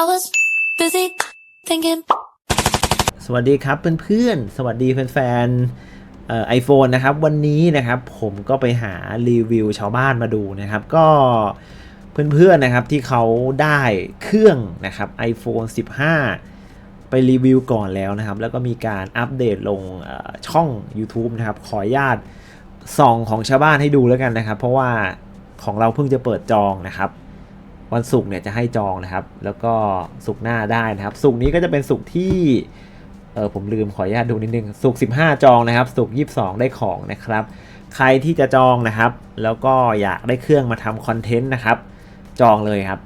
I was busy thinking. สวัสดีครับเพื่อนๆ สวัสดีแฟนๆไอโฟนนะครับ วันนี้นะครับผมก็ไปหารีวิวชาวบ้านมาดูนะครับ ก็เพื่อนๆนะครับที่เขาได้เครื่องนะครับ iPhone 15 ไปรีวิวก่อนแล้วนะครับ แล้วก็มีการอัปเดตลงช่อง YouTube นะครับ ขออนุญาตส่องของชาวบ้านให้ดูแล้วกันนะครับ เพราะว่าของเราเพิ่งจะเปิดจองนะครับ วันศุกร์เนี่ยจะให้จองนะครับ แล้วก็ศุกร์หน้าได้นะครับศุกร์นี้ก็จะเป็นศุกร์ที่เออผมลืมขออนุญาตดูนิดนึงสุกร์15 จองนะครับสุกร์22 ได้ของนะครับ ใครที่จะจองนะครับ แล้วก็อยากได้เครื่องมาทำคอนเทนต์นะครับ จองเลยครับ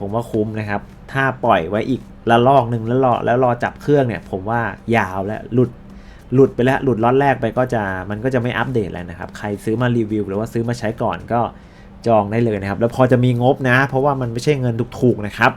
ผมว่าคุ้มนะครับ ถ้าปล่อยไว้อีกละลอกหนึ่งแล้วรอแล้วรอจับเครื่องเนี่ย ผมว่ายาวแล้วหลุดหลุดไปแล้วหลุดล็อตแรกไปก็จะมันก็จะไม่อัปเดตแล้วนะครับ ใครซื้อมารีวิว หรือว่าซื้อมาใช้ก่อนก็ จองได้เลยนะครับ แล้วพอจะมีงบนะ เพราะว่ามันไม่ใช่เงินถูกๆนะครับ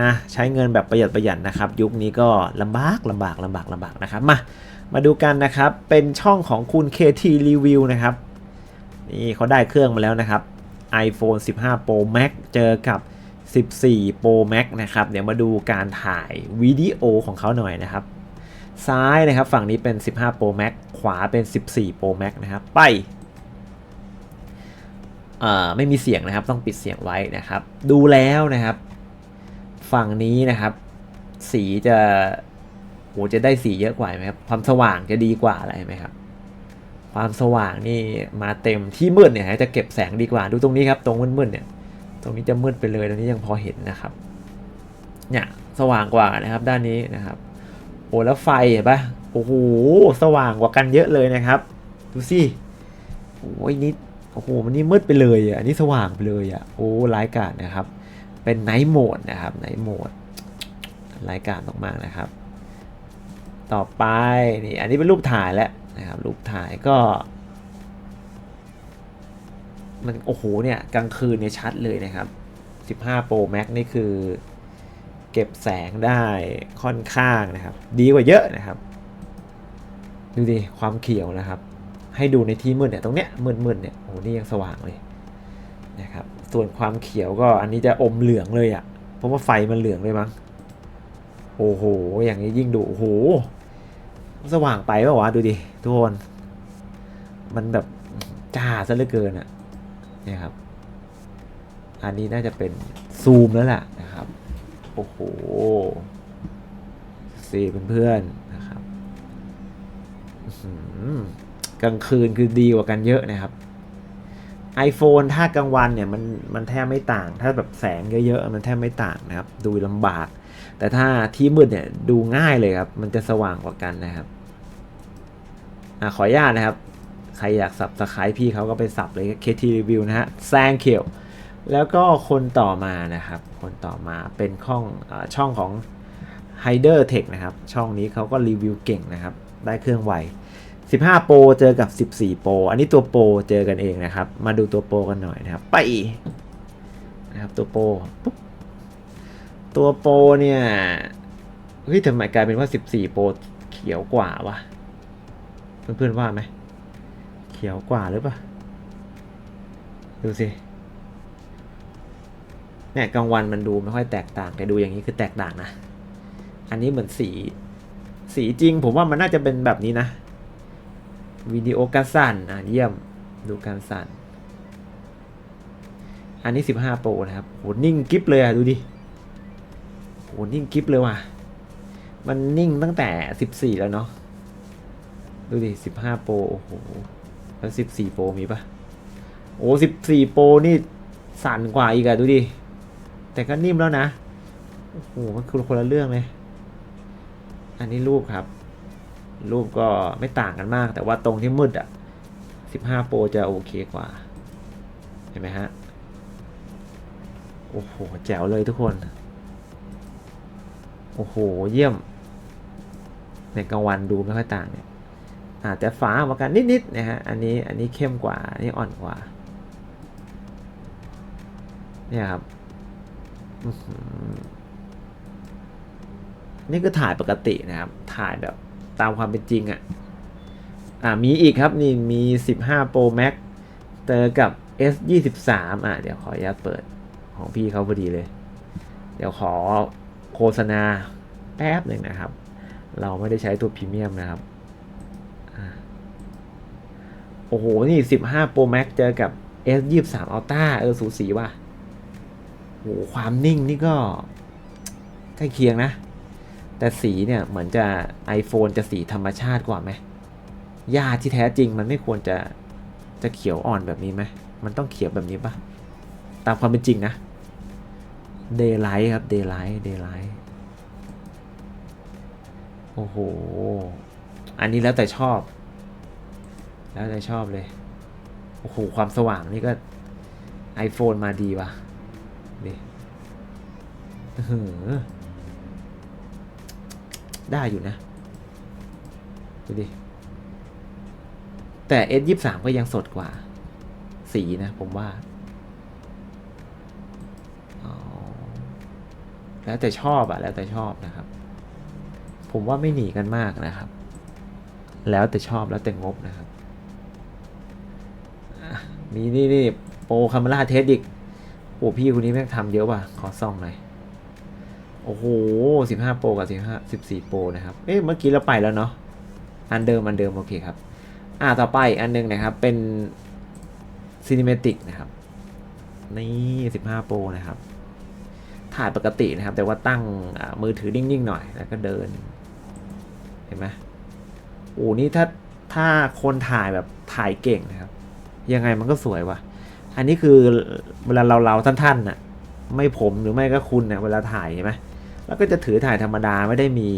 นะใช้เงินแบบประหยัดประหยัดนะครับ ยุคนี้ก็ลำบากลำบากลำบากลำบากนะครับมามาดูกันนะครับ เป็นช่องของคุณ KT Review นะครับนี่เขาได้เครื่องมาแล้วนะครับ iPhone 15 Pro Max เจอกับ 14 Pro Max นะครับ เดี๋ยวมาดูการถ่ายวิดีโอของเขาหน่อยนะครับ ซ้ายนะครับฝั่งนี้เป็น 15 Pro Max ขวาเป็น 14 Pro Max นะครับ ไป ไม่มีเสียงนะครับ ต้องปิดเสียงไว้นะครับ ดูแล้วนะครับ ฝั่งนี้นะครับ สีจะโหจะได้สีเยอะกว่าไหมครับ ความสว่างจะดีกว่าอะไรไหมครับ ความสว่างนี่มาเต็มที่มืดเนี่ยจะเก็บแสงดีกว่า ดูตรงนี้ครับตรงมืดๆเนี่ย ตรงนี้จะมืดไปเลยตรงนี้ยังพอเห็นนะครับ เนี่ยสว่างกว่านะครับ ด้านนี้นะครับ โอ้แล้วไฟเห็นปะโอ้โหสว่างกว่ากันเยอะเลยนะครับ ดูสิโอ้ยนิด โอ้โหมันนี่มืดไปเลยอะอันนี้สว่างไปเลยอะโอ้ร้ายกาจนะครับ เป็นไนท์โหมดนะครับไนท์โหมดรายการมากๆนะครับ ต่อไปนี่อันนี้เป็นรูปถ่ายแล้วนะครับรูปถ่ายก็ มันโอ้โหเนี่ยกลางคืนเนี่ยชัดเลยนะครับ 15 Pro Max นี่คือ เก็บแสงได้ค่อนข้างนะครับ ดีกว่าเยอะนะครับ ดูดิความเขียวนะครับ ให้ดูในที่มืดเนี่ยตรงเนี้ยมืดๆเนี่ยโอ้โหนี่ยังสว่างเลยนะครับส่วนความเขียวก็อันนี้จะอมเหลืองเลยอะ่ะเพราะว่าไฟมันเหลืองเลยมั้งโอ้โหอย่างนี้ยิ่งดูโอ้โหสว่างไปป่าวะดูดิทุกคนมันแบบจ้าซะเหลือเกินอะ่ะนี่ครับอันนี้น่าจะเป็นซูมแล้วล่ะนะครับโอ้โหสีเพื่อนๆนะครับ กลางคืนคือดีกว่ากันเยอะนะครับ iPhone ถ้ากลางวันเนี่ยมันมันแทบไม่ต่าง ถ้าแบบแสงเยอะๆมันแทบไม่ต่างนะครับ ดูลำบาก แต่ถ้าที่มืดเนี่ยดูง่ายเลยครับ มันจะสว่างกว่ากันนะครับอะขออนุญาตนะครับ ใครอยากสับสไครพี่เขาก็ไปสับเลย KT Review นะฮะแซงเขียวแล้วก็คนต่อมานะครับ คนต่อมาเป็นช่องอช่องของ Hider Tech นะครับ ช่องนี้เขาก็รีวิวเก่งนะครับ ได้เครื่องไว 15 โปรเจอกับ 14 โปรอันนี้ตัวโปรเจอกันเองนะครับ มาดูตัวโปรกันหน่อยนะครับ ไปนะครับตัวโปรปุ๊บตัวโปรเนี่ยเฮ้ยทำไมกลายเป็นว่า 14 โปรเขียวกว่าวะเพื่อนๆว่าไหมเขียวกว่าหรือเปล่าดูสิเนี่ยกลางวันมันดูไม่ค่อยแตกต่าง แต่ดูอย่างนี้คือแตกต่างนะ อันนี้เหมือนสี สีจริง ผมว่ามันน่าจะเป็นแบบนี้นะ วิดีโอการสั่นอะเยี่ยมดูการสั่น อันนี้ 15 โปรนะครับโหนิ่งกิฟเลยอะ ดูดิโหนิ่งกิฟเลยว่ะ มันนิ่งตั้งแต่ 14 แล้วเนาะดูดิ 15 โปรโอ้โห แล้ว 14 โปรมีปะโอ้14 โปรนี่สั่นกว่าอีกอะดูดิ แต่ก็นิ่มแล้วนะ โอ้โห มันคือคนละเรื่องเลย อันนี้รูปครับ รูปก็ไม่ต่างกันมาก แต่ว่าตรงที่มืดอะ 15โปรจะโอเคกว่า เห็นไหมฮะ โอ้โห แจ๋วเลยทุกคน โอ้โห เยี่ยม ในกลางวันดูไม่ค่อยต่างเนี่ยอาจจะฟ้าออกมากันนิดๆนะฮะ อันนี้อันนี้เข้มกว่า อันนี้อ่อนกว่า เนี่ยครับ นี่คือถ่ายปกตินะครับ ถ่ายแบบ ตามความเป็นจริงอะ่ะอ่ามีอีกครับนี่มี 15 Pro Max เจอกับ S 23อะเดี๋ยวขออนุญาตเปิดของพี่เขาพอดีเลย เดี๋ยวขอโฆษณาแป๊บหนึ่งนะครับ เราไม่ได้ใช้ตัวพรีเมียมนะครับอโอ้โห นี่ 15 Pro Max เจอกับ S 2 3 Ultra เออ สูสีว่ะโอ้โหความนิ่งนี่ก็ใกล้เคียงนะ แต่สีเนี่ยเหมือนจะ iPhone จะสีธรรมชาติกว่าไหมหญ้าที่แท้จริงมันไม่ควรจะจะเขียวอ่อนแบบนี้ไหมมันต้องเขียวแบบนี้ปะตามความเป็นจริงนะ Daylight ครับ Daylight Daylight โอ้โห อันนี้แล้วแต่ชอบ แล้วแต่ชอบเลย โอ้โห ความสว่างนี่ก็ iPhone มาดีว่ะดิอื้ออ ได้อยู่นะ ดูดิ แต่ S ยี่สามก็ยังสดกว่า สีนะผมว่า แล้วแต่ชอบอะแล้วแต่ชอบนะครับ ผมว่าไม่หนีกันมากนะครับ แล้วแต่ชอบแล้วแต่งบนะครับ มีนี่นี่โปรคาเมล่าเทสอีกโอ้พี่คนนี้แม่งทำเยอะว่ะ ขอซ่องหน่อย โอ้โหสิบห้าโปรกับสิบห้าสิบสี่โปรนะครับ เอ๊ะเมื่อกี้เราไปแล้วเนาะ อันเดิมอันเดิมโอเคครับ อ่าต่อไปอันหนึงนะครับ เป็น Cinematic นะครับ นี่15 Pro นะครับ ถ่ายปกตินะครับ แต่ว่าตั้งมือถือนิ่งๆหน่อย แล้วก็เดิน เห็นไหมโอ้นี่ถ้าถ้าคนถ่ายแบบถ่ายเก่งนะครับ ยังไงมันก็สวยว่ะ อันนี้คือเวลาเราเราๆท่านๆน่ะ ไม่ผมหรือไม่ก็คุณเนี่ยเวลาถ่ายใช่ไหม แล้วก็จะถือถ่ายธรรมดาไม่ได้มี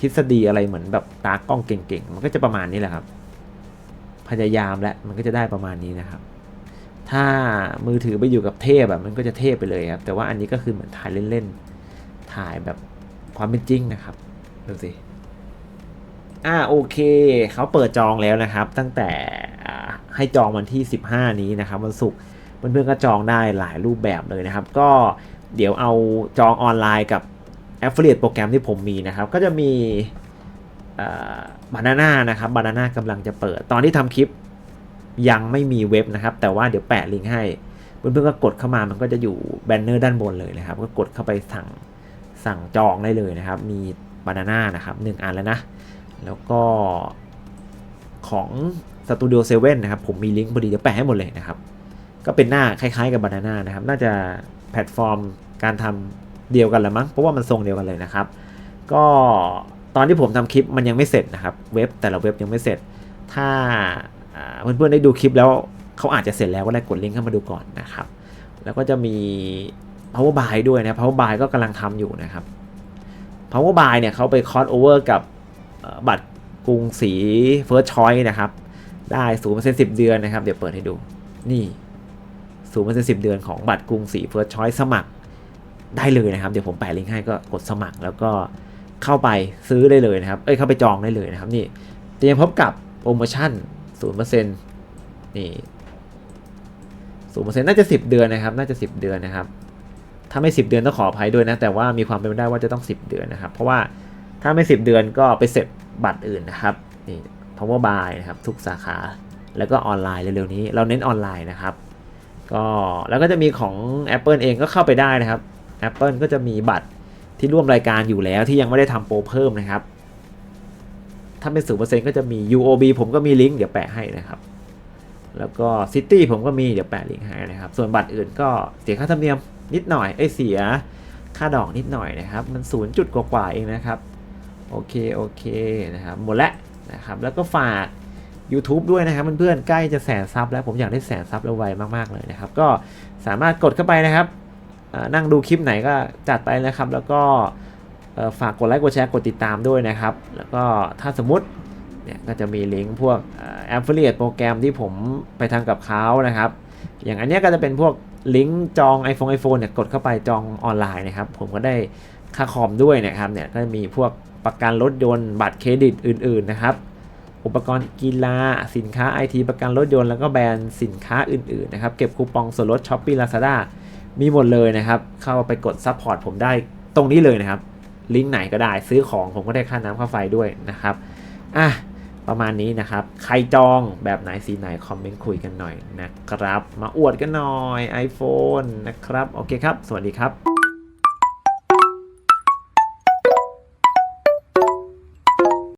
ทฤษฎีอะไรเหมือนแบบตากล้องเก่งๆ มันก็จะประมาณนี้แหละครับ พยายามและมันก็จะได้ประมาณนี้นะครับ ถ้ามือถือไปอยู่กับเทพแบบมันก็จะเทพไปเลยครับ แต่ว่าอันนี้ก็คือเหมือนถ่ายเล่นๆ ถ่ายแบบความเป็นจริงนะครับ ดูสิ อ่าโอเค เขาเปิดจองแล้วนะครับ ตั้งแต่ให้จองวันที่ 15 นี้นะครับวันศุกร์เพื่อนๆก็จองได้หลายรูปแบบเลยนะครับ ก็เดี๋ยวเอาจองออนไลน์กับ Affiliate โปรแกรมที่ผมมีนะครับ ก็จะมีบานาน่านะครับบานาน่ากำลังจะเปิด ตอนที่ทำคลิปยังไม่มีเว็บนะครับ แต่ว่าเดี๋ยวแปะลิงก์ให้เพื่อนๆก็กดเข้ามามันก็จะอยู่แบนเนอร์ด้านบนเลยนะครับ ก็กดเข้าไปสั่งสั่งจองได้เลยนะครับ มีบานาน่านะครับหนึ่งอันแล้วนะ แล้วก็ของ Studio 7นะครับ ผมมีลิงก์พอดีจะแปะให้หมดเลยนะครับ ก็เป็นหน้าคล้ายๆกับบานาน่านะครับ น่าจะแพลตฟอร์มการทำ เดียวกันละมั้งเพราะว่ามันทรงเดียวกันเลยนะครับ ก็ตอนที่ผมทำคลิปมันยังไม่เสร็จนะครับ เว็บแต่ละเว็บยังไม่เสร็จ ถ้าเพื่อนๆได้ดูคลิปแล้วเขาอาจจะเสร็จแล้วก็ได้กดลิงก์เข้ามาดูก่อนนะครับ แล้วก็จะมี power buy ด้วยนะ power buy ก็กำลังทำอยู่นะครับ power buy เนี่ยเขาไปคอ s โอเวอร์กับบัตรกรุงศรี first choice นะครับ ได้ศูนย์เปอร์เซ็นต์สิบเดือนนะครับ เดี๋ยวเปิดให้ดู นี่ศูนย์เปอร์เซ็นต์สิบเดือนของบัตรกรุงศรี first choice สมัคร ได้เลยนะครับ เดี๋ยวผมแปะลิงก์ให้ก็กดสมัครแล้วก็เข้าไปซื้อได้เลยนะครับ เอ้ยเข้าไปจองได้เลยนะครับนี่เตรียมพบกับโปรโมชั่นศูนย์เปอร์เซ็นต์นี่ศูนย์เปอร์เซ็นต์น่าจะสิบเดือนนะครับ น่าจะสิบเดือนนะครับ ถ้าไม่สิบเดือนต้องขออภัยด้วยนะ แต่ว่ามีความเป็นไปได้ว่าจะต้องสิบเดือนนะครับ เพราะว่าถ้าไม่สิบเดือนก็ไปเสร็จบัตรอื่นนะครับนี่ power buy นะครับ ทุกสาขาแล้วก็ออนไลน์เร็วๆนี้ เราเน้นออนไลน์นะครับ ก็แล้วก็จะมีของ Apple เองก็เข้าไปได้นะครับ Apple ก็จะมีบัตรที่ร่วมรายการอยู่แล้วที่ยังไม่ได้ทำโปรเพิ่มนะครับ ถ้าเป็นศูนเปอร์เซ็นต์ก็จะมี UOB ผมก็มีลิงก์เดี๋ยวแปะให้นะครับ แล้วก็ City ผมก็มีเดี๋ยวแปะลิงก์ให้นะครับ ส่วนบัตรอื่นก็เสียค่าธรรมเนียมนิดหน่อยเอ้ยเสียค่าดอกนิดหน่อยนะครับ มันศูนย์จุดกว่าๆเองนะครับโอเคโอเคนะครับหมดแล้วนะครับแล้วก็ฝาก YouTube ด้วยนะครับเพื่อนๆใกล้จะแสนซับแล้วผมอยากได้แสนซับแล้วไวมากๆเลยนะครับ ก็สามารถกดเข้าไปนะครับ นั่งดูคลิปไหนก็จัดไปนะครับ แล้วก็ฝากกดไลค์กดแชร์กดติดตามด้วยนะครับ แล้วก็ถ้าสมมติเนี่ยก็จะมีลิงก์พวกแอฟเฟ i a t e โปรแกรมที่ผมไปทำกับเขานะครับ อย่างอันเนี้ยก็จะเป็นพวกลิงก์จอง iPhone iPhone เนี่ยกดเข้าไปจองออนไลน์นะครับ ผมก็ได้ค่าคอมด้วยนะครับเนี่ยก็จะมีพวกประกันรถยนต์บัตรเครดิตอื่น ๆนะครับ อุปกรณ์กีฬาสินค้าไอทีประกันรถยนต์แล้วก็แบรนด์สินค้าอื่นๆนะครับเก็บคูปองส่วนลดช้อปปี้ลาซาด้า มีหมดเลยนะครับ เข้าไปกดซัพพอร์ตผมได้ตรงนี้เลยนะครับ ลิงก์ไหนก็ได้ซื้อของผมก็ได้ค่าน้ำค่าไฟด้วยนะครับอะประมาณนี้นะครับ ใครจองแบบไหนสีไหน คอมเมนต์คุยกันหน่อยนะครับ มาอวดกันหน่อย iPhone นะครับ โอเคครับ สวัสดีครับ